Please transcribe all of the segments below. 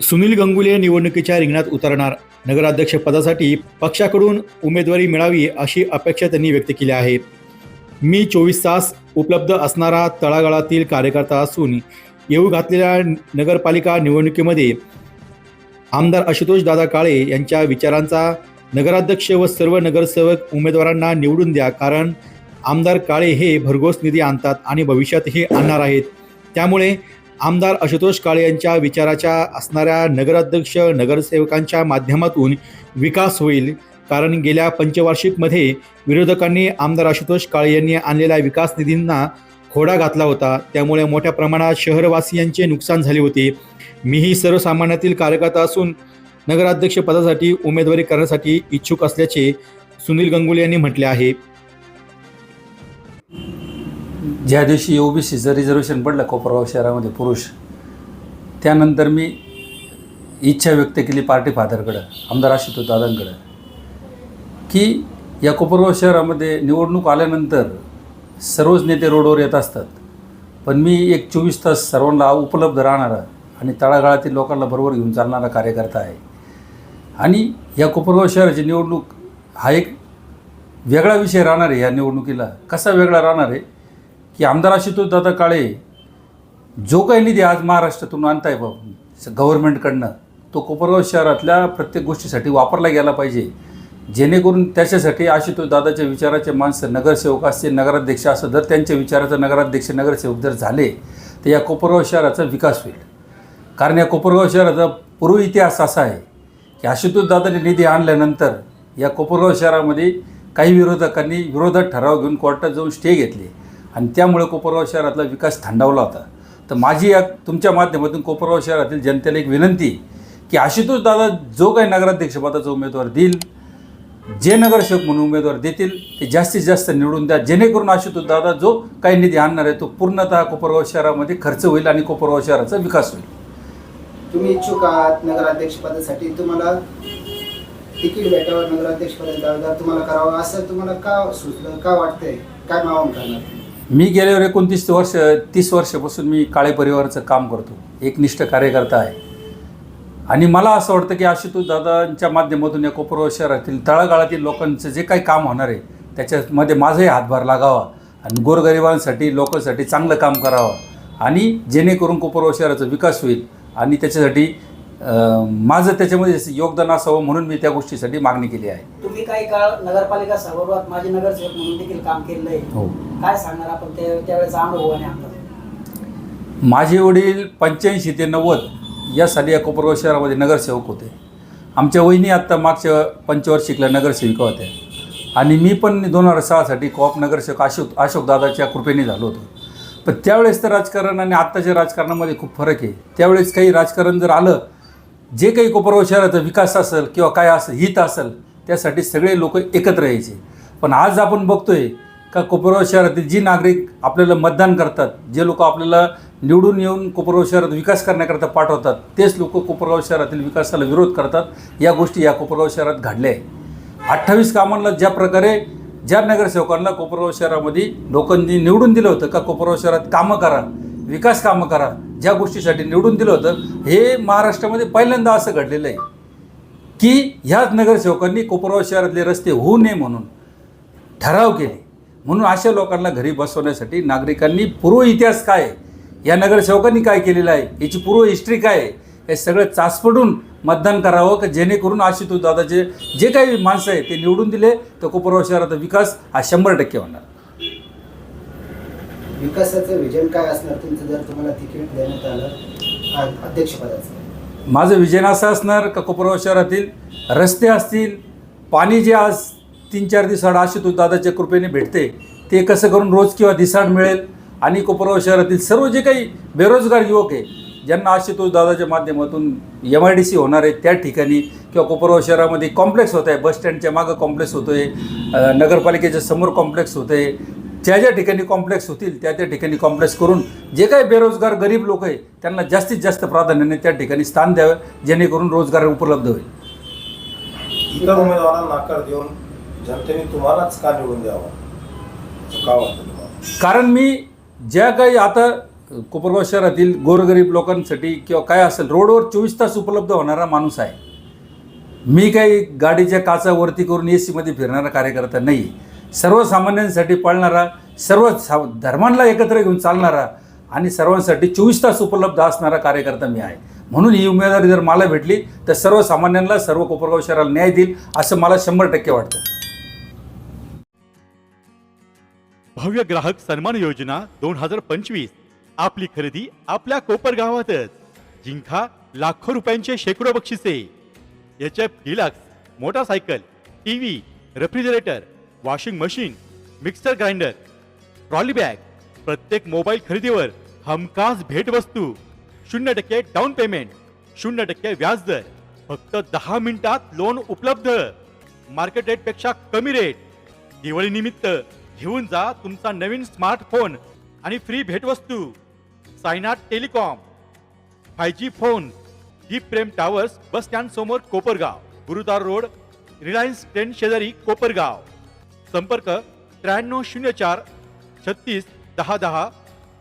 सुनील गंगुले निवडणुकीच्या रिंगणात उतरणार. नगराध्यक्षपदासाठी पक्षाकडून उमेदवारी मिळावी अशी अपेक्षा त्यांनी व्यक्त केली आहे. मी चोवीस तास उपलब्ध असणारा तळागाळातील कार्यकर्ता असून येऊ घातलेल्या नगरपालिका निवडणुकीमध्ये आमदार आशुतोष दादा काळे यांच्या विचारांचा नगराध्यक्ष व सर्व नगरसेवक उमेदवारांना निवडून द्या कारण आमदार काळे हे भरघोस निधी आणतात आणि भविष्यातही आणणार आहेत. त्यामुळे आमदार आशुतोष काळे यांच्या विचाराच्या असणाऱ्या नगराध्यक्ष नगरसेवकांच्या माध्यमातून विकास होईल. कारण गेल्या पंचवार्षिकमध्ये विरोधकांनी आमदार आशुतोष काळे यांनी आणलेल्या विकास निधींना खोडा घातला होता. त्यामुळे मोठ्या प्रमाणात शहरवासियांचे नुकसान झाले होते. मीही सर्वसामान्यातील कार्यकर्ता असून नगराध्यक्ष पदासाठी उमेदवारी करण्यासाठी इच्छुक असल्याचे सुनील गंगुले यांनी म्हटले आहे. ज्या दिवशी ओबीसीचं रिझर्वेशन पडलं कोपरगाव शहरामध्ये पुरुष त्यानंतर मी इच्छा व्यक्त केली पार्टी फादरकडं आमदार आशुतोष दादांकडं की या कोपरगाव शहरामध्ये निवडणूक आल्यानंतर सर्वच नेते रोडवर येत असतात. पण मी एक चोवीस तास सर्वांना उपलब्ध राहणारा आणि तळागाळातील लोकांना बरोबर घेऊन चालणारा कार्यकर्ता आहे. आणि या कोपरगाव शहराची निवडणूक हा एक वेगळा विषय राहणार आहे या निवडणुकीला. कसा वेगळा राहणार आहे? की आमदार आशुतोष दादा काळे जो काही निधी आज महाराष्ट्रातून आणताय बाबा गव्हर्नमेंटकडनं तो कोपरगाव शहरातल्या प्रत्येक गोष्टीसाठी वापरला गेला पाहिजे. जेणेकरून त्याच्यासाठी आशुतोष दादाच्या विचाराचे माणसं नगरसेवक असतील नगराध्यक्ष असं जर त्यांच्या विचाराचं नगराध्यक्ष नगरसेवक जर झाले तर या कोपरगाव शहराचा विकास होईल. कारण या कोपरगाव शहराचा पूर्व इतिहास असा आहे की आशुतोष दादाने निधी आणल्यानंतर या कोपरगाव शहरामध्ये काही विरोधकांनी विरोधात ठराव घेऊन कोर्टात जाऊन स्टे घेतले. आणि त्यामुळे कोपरगाव शहरातला विकास थांडावला होता. तर माझी या तुमच्या माध्यमातून कोपरगाव शहरातील जनतेला एक विनंती की आशुतोष दादा जो काही नगराध्यक्षपदाचा उमेदवार देईल जे नगरसेवक म्हणून उमेदवार देतील ते जास्तीत जास्त निवडून द्या. जेणेकरून आशुतोष दादा जो काही निधी आणणार आहे तो पूर्णतः कोपरगाव शहरामध्ये खर्च होईल आणि कोपरगाव शहराचा विकास होईल. तुम्ही इच्छुक आहात नगराध्यक्षपदासाठी तुम्हाला तिकीट भेटावं नगराध्यक्षपदाचा तुम्हाला करावं असं तुम्हाला का सुचलं का वाटतंय? काय मावून करणार? मी गेल्यावर एकोणतीस वर्ष तीस वर्षापासून मी काळे परिवाराचं काम करतो. एकनिष्ठ कार्यकर्ता आहे. आणि मला असं वाटतं की आशुतोष दादांच्या माध्यमातून या कोपरगाव शहरातील तळागाळातील लोकांचं जे काही काम होणार आहे त्याच्यामध्ये माझाही हातभार लागावा आणि गोरगरिबांसाठी लोकांसाठी चांगलं काम करावं. आणि जेणेकरून कोपरगाव शहराचा विकास होईल आणि त्याच्यासाठी माझं त्याच्यामध्ये योगदान असावं म्हणून मी त्या गोष्टीसाठी मागणी केली आहे. तुम्ही काही काळ नगरपालिका सभागृहात माझे नगरसेवक म्हणून देखील काम केलेलं आहे. हो. काय सांगणार आपण? त्यावेळेचा अनुभव आणि आता माझे वडील पंच्याऐंशी ते नव्वद या साली या कोपरगाव शहरामध्ये नगरसेवक होते. आमच्या वहिनी आत्ता मागच्या पंचवर्षिकला नगरसेविका होत्या. आणि मी पण दोन हजार सहासाठी कॉप नगरसेवक अशोक अशोकदादाच्या कृपेने झालो होतो. पण त्यावेळेस तर राजकारण आणि आत्ताच्या राजकारणामध्ये खूप फरक आहे. त्यावेळेस काही राजकारण जर आलं जे काही कोपरगाव शहराचा विकास असेल किंवा काय असेल हित असेल त्यासाठी सगळे लोक एकत्र यायचे. पण आज आपण बघतोय का कोपरगाव शहरातील जी नागरिक आपल्याला मतदान करतात जे लोक आपल्याला निवडून येऊन कोपरगाव शहरात विकास करण्याकरता पाठवतात तेच लोक कोपरगाव शहरातील विकासाला विरोध करतात. या गोष्टी या कोपरगाव शहरात घडल्या आहे अठ्ठावीस कामांना ज्या प्रकारे ज्या नगरसेवकांना कोपरगाव शहरामध्ये लोकांनी निवडून दिलं होतं का कोपरगाव शहरात कामं करा विकास कामं करा ज्या गोष्टीसाठी निवडून दिलं होतं हे महाराष्ट्रामध्ये पहिल्यांदा असं घडलेलं आहे. की ह्याच नगरसेवकांनी कोपरगाव शहरातले रस्ते होऊ नये म्हणून ठराव केले. म्हणून अशा लोकांना घरी बसवण्यासाठी नागरिकांनी पूर्व इतिहास काय या नगरसेवकांनी काय केलेलं आहे? याची पूर्व हिस्ट्री काय आहे? हे सगळं चाचपडून मतदान करावं का जेणेकरून आशुतोष दादाचे जे काही माणसं आहे ते निवडून दिले तर कोपरगाव शहराचा विकास हा शंभर टक्के होणार. विकासाचं विजन काय असणार तुमचं जर तुम्हाला तिकीट देण्यात आलं अध्यक्षपदाचं? माझं विजन असं असणार का कोपरगाव शहरातील रस्ते असतील पाणी जे आज तीन चार दिवसाआड आशुतोष दादाच्या कृपेने भेटते. ते कसं करून रोज किंवा दिसाड मिळेल आणि कोपरगाव शहरातील सर्व जे काही बेरोजगार युवक आहे ज्यांना आशुतोष दादाच्या माध्यमातून एम आय डी सी होणार आहे त्या ठिकाणी किंवा कोपरगाव शहरामध्ये कॉम्प्लेक्स होत आहे बस स्टँडच्या मागं कॉम्प्लेक्स होतो आहे नगरपालिकेच्या समोर कॉम्प्लेक्स होतं आहे ज्या ज्या ठिकाणी कॉम्प्लेक्स होतील त्या त्या ठिकाणी कॉम्प्लेक्स करून जे काही बेरोजगार गरीब लोक आहे त्यांना जास्तीत जास्त प्राधान्याने त्या ठिकाणी स्थान द्यावं जेणेकरून रोजगार उपलब्ध होईल. इतर उमेदवारांना नाकार देऊन जनतेने तुम्हालाच का निवडून द्यावा? का वाटतं कारण मी ज्या काही आता कोपरगाव शहरातील गोरगरीब लोकांसाठी किंवा काय असेल रोडवर चोवीस तास उपलब्ध होणारा माणूस आहे. मी काही गाडीच्या काचावरती करून ए सीमध्ये फिरणारा कार्यकर्ता नाही. सर्वसामान्यांसाठी पळणारा सर्व सा धर्मांना एकत्र घेऊन चालणारा आणि सर्वांसाठी चोवीस तास उपलब्ध असणारा कार्यकर्ता मी आहे. म्हणून ही उमेदवारी जर मला भेटली तर सर्वसामान्यांना सर्व कोपरगाव शहराला न्याय देईल असं मला शंभर टक्के वाटतं. भव्य ग्राहक सन्मान योजना दोन हजार पंचवीस. आपली खरेदी आपल्या कोपर गावातच. जिंका लाखो रुपयांचे शेकडो बक्षिसे. H F deluxe motorcycle T V refrigerator washing machine mixer grinder trolley bag प्रत्येक मोबाईल खरेदीवर हमखास भेटवस्तू. शून्य टक्के डाऊन पेमेंट शून्य टक्के व्याजदर फक्त दहा मिनिटात लोन उपलब्ध. मार्केट रेटपेक्षा कमी रेट. दिवाळीनिमित्त घेऊन जा तुमचा नवीन स्मार्टफोन आणि फ्री भेटवस्तू. सायनाट telecom. Five G phone Deep Prem towers bus stand समोर Kopargaon. Gurudwara road Reliance trends शेजारी कोपरगाव. संपर्क त्र्याण्णव शून्य चार छत्तीस दहा दहा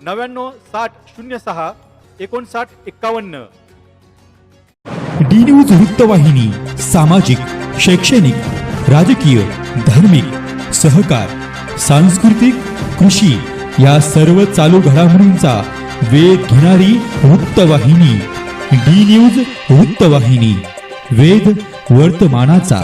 नव्याण्णव साठ शून्य सहा एकोणसाठ एक्कावन्न. डी न्यूज वृत्तवाहिनी सामाजिक शैक्षणिक राजकीय धार्मिक सहकार. सांस्कृतिक कृषी या सर्व चालू घडामोडींचा वेध घेणारी वृत्तवाहिनी डी न्यूज वृत्तवाहिनी वेध वर्तमानाचा.